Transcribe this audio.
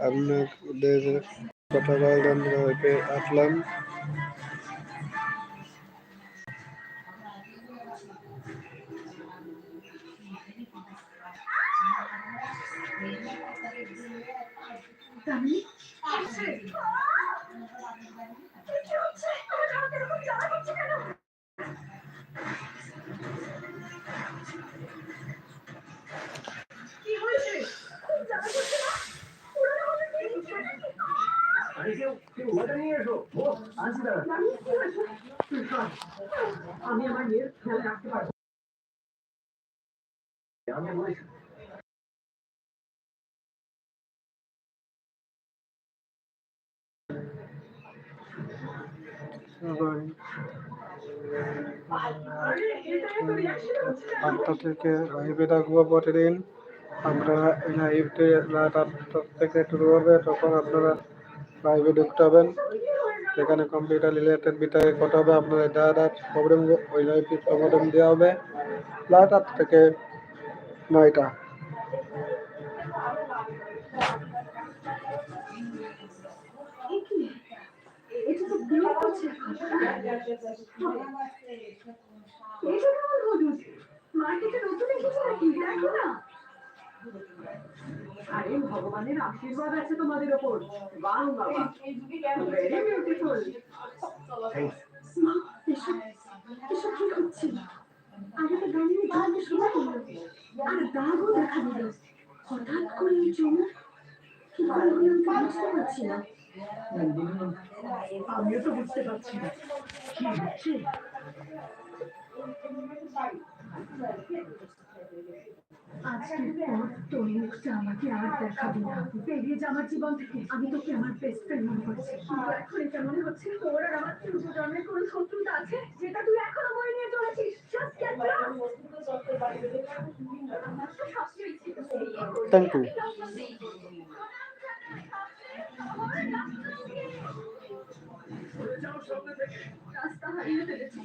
আপনাদের কথা বললাম লাইভে আসলাম কি আরে কেউ কেউ ওটা নিয়ে এসো ও আনছি দাঁড়া আমি কি হয়েছে আমি আমার মেয়ের খেয়াল রাখতে পারব আমি বলেছি সবাই আরে এটা এত রিয়াকশন হচ্ছে কেন আটটা থেকে লাইভে থাকব প্রতিদিন আপনারা এই লাইভে রাত আটটা থেকে শুরু হবে। তখন আপনারা লাইভে ঢুকতে হবেন সেখানে কম্পিউটার রিলেটেড বিষয়ে কথা হবে, আপনাদের যা যা প্রবলেম ওই লাইভে সমাধান দেওয়া হবে। রাত আট থেকে নয়টা। নতুন এসেছে নাকি? দেখো না। আরে ভগবানের আশীর্বাদ আছে তোমাদের ওপর। বাহ বাবা ভেরি বিউটিফুল এসব এসব কি হচ্ছে? আগে তো গানের গান শোনা হলো। আর দাগও দেখা দিল। হঠাৎ করে এই চমক কি করে হলো আমি বুঝতে পারছি না। আমিও তো বুঝতে পারছি না। কি হচ্ছে? আমাকে আর দেখাবি না যা আমার জীবন থেকে আমি তোকে আমার বেস্ট মনে করছি কিন্তু এখন এটা মনে হচ্ছে তোর আর আমার পূর্ব জন্মের কোনো শত্রুতা আছে যেটা তুই এখনও বই নিয়ে চলেছিস। থ্যাংক ইউ রাস্তা হারিয়ে ফেলেছি